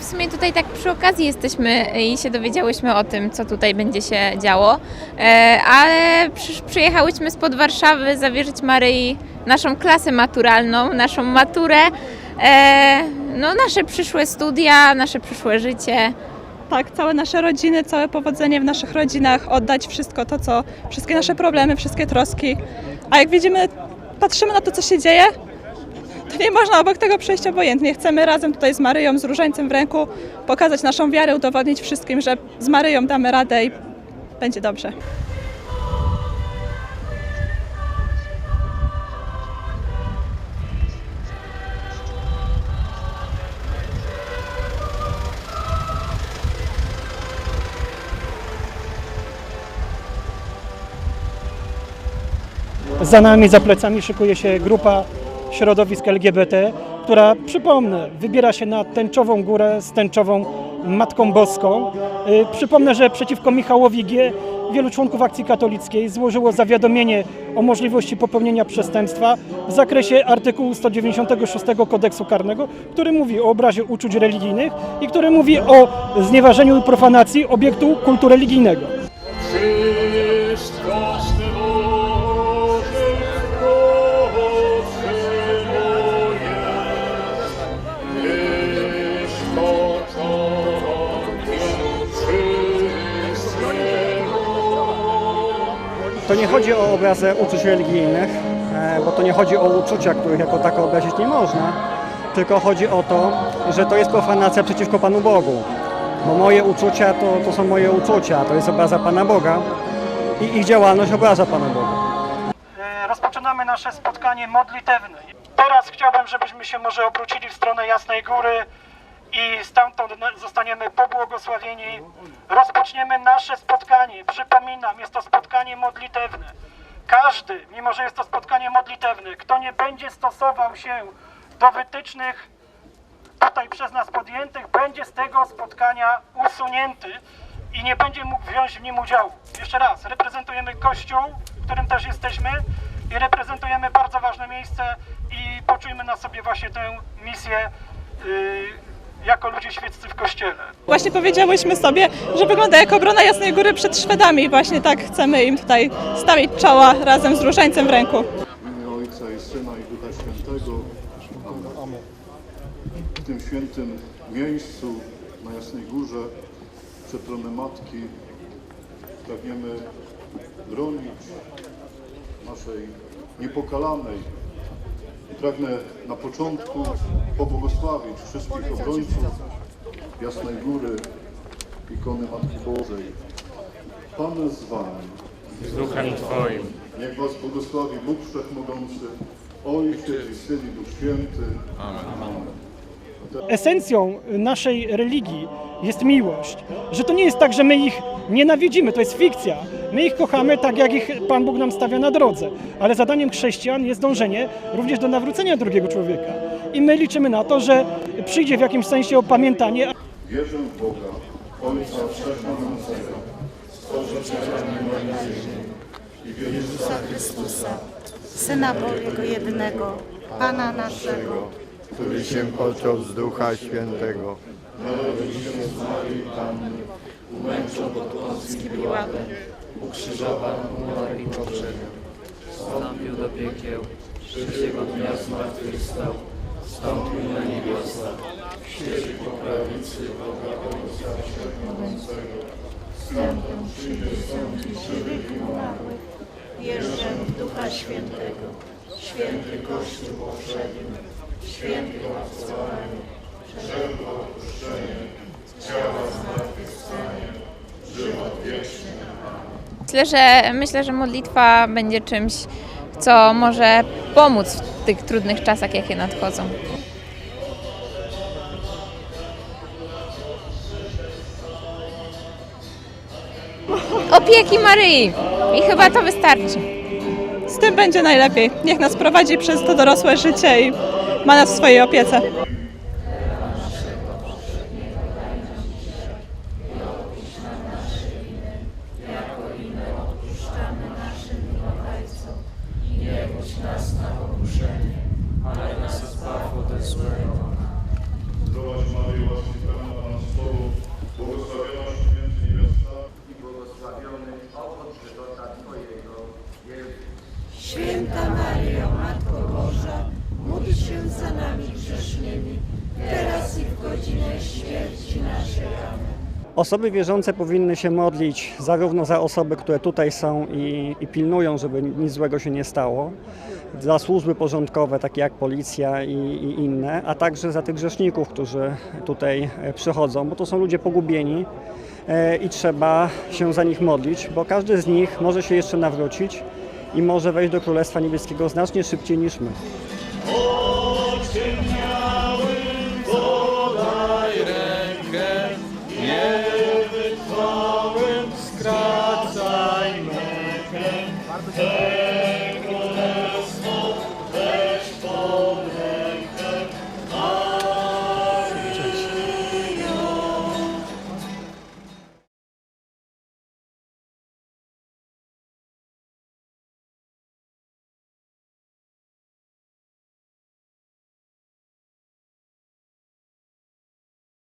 w sumie tutaj tak przy okazji jesteśmy i się dowiedziałyśmy o tym, co tutaj będzie się działo, e, ale przy, przyjechałyśmy spod Warszawy zawierzyć Maryi naszą klasę maturalną, naszą maturę, e, no nasze przyszłe studia, nasze przyszłe życie. Tak, całe nasze rodziny, całe powodzenie w naszych rodzinach, oddać wszystko to, co, wszystkie nasze problemy, wszystkie troski. A jak widzimy, patrzymy na to, co się dzieje, nie można obok tego przejść obojętnie. Chcemy razem tutaj z Maryją, z różańcem w ręku pokazać naszą wiarę, udowodnić wszystkim, że z Maryją damy radę i będzie dobrze. Za nami, za plecami szykuje się grupa środowisk LGBT, która, przypomnę, wybiera się na tęczową górę z tęczową Matką Boską. Y, Przypomnę, że przeciwko Michałowi G. wielu członków akcji katolickiej złożyło zawiadomienie o możliwości popełnienia przestępstwa w zakresie artykułu 196 kodeksu karnego, który mówi o obrazie uczuć religijnych i który mówi o znieważeniu i profanacji obiektu kultu religijnego. To nie chodzi o obrazę uczuć religijnych, e, bo to nie chodzi o uczucia, których jako tako obrazić nie można, tylko chodzi o to, że to jest profanacja przeciwko Panu Bogu. Bo moje uczucia to, to są moje uczucia, to jest obraza Pana Boga i ich działalność obraża Pana Boga. E, rozpoczynamy nasze spotkanie modlitewne. Teraz chciałbym, żebyśmy się może obrócili w stronę Jasnej Góry i stamtąd na- zostaniemy pobłogosławieni. Rozpoczniemy nasze spotkanie. Przypominam, jest to spotkanie modlitewne. Każdy, mimo że jest to spotkanie modlitewne, kto nie będzie stosował się do wytycznych tutaj przez nas podjętych, będzie z tego spotkania usunięty i nie będzie mógł wziąć w nim udziału. Jeszcze raz, reprezentujemy Kościół, w którym też jesteśmy i reprezentujemy bardzo ważne miejsce i poczujmy na sobie właśnie tę misję yy, jako ludzie świeccy w Kościele. Właśnie powiedziałyśmy sobie, że wygląda jak obrona Jasnej Góry przed Szwedami i właśnie tak chcemy im tutaj stawić czoła razem z różańcem w ręku. W imię Ojca i Syna i Ducha Świętego. Amen. W tym świętym miejscu na Jasnej Górze przed tronem Matki pragniemy bronić naszej niepokalanej. I pragnę na początku pobłogosławić wszystkich obrońców Jasnej Góry, ikony Matki Bożej. Pan z Wami. Z duchem Twoim. Niech Was błogosławi Bóg Wszechmogący, Ojciec i Syn i Duch Święty. Amen. Esencją naszej religii jest miłość. Że to nie jest tak, że my ich nienawidzimy, to jest fikcja. My ich kochamy tak, jak ich Pan Bóg nam stawia na drodze. Ale zadaniem chrześcijan jest dążenie również do nawrócenia drugiego człowieka. I my liczymy na to, że przyjdzie w jakimś sensie opamiętanie, Wierzę w Boga, Ojca Wszechmogącego, Stworzyciela nieba i w Jezusa Chrystusa, Syna Bożego jedynego, Pana naszego, który się począł z Ducha Świętego, Wstąpił do piekieł, trzeciego dnia zmartwychwstał, wstąpił na niebiosa, siedzi po prawicy Boga Ojca Wszechmogącego. wierzę w Ducha Świętego, święty Kościół powszedni, święty obcowanie, wszelkie Myślę, że myślę, że modlitwa będzie czymś, co może pomóc w tych trudnych czasach, jakie nadchodzą. Opieki Maryi. I chyba to wystarczy. Z tym będzie najlepiej. Niech nas prowadzi przez to dorosłe życie i ma nas w swojej opiece. Zdrowaś Maryjo, łaski pełna Święta Maryjo, Matko Boża, módl się za nami grzesznymi, teraz i w godzinę śmierci naszej. Amen. Osoby wierzące powinny się modlić zarówno za osoby, które tutaj są i, i pilnują, żeby nic złego się nie stało, za służby porządkowe, takie jak policja i, i inne, a także za tych grzeszników, którzy tutaj e, przychodzą, bo to są ludzie pogubieni e, i trzeba się za nich modlić, bo każdy z nich może się jeszcze nawrócić i może wejść do Królestwa Niebieskiego znacznie szybciej niż my. Hey.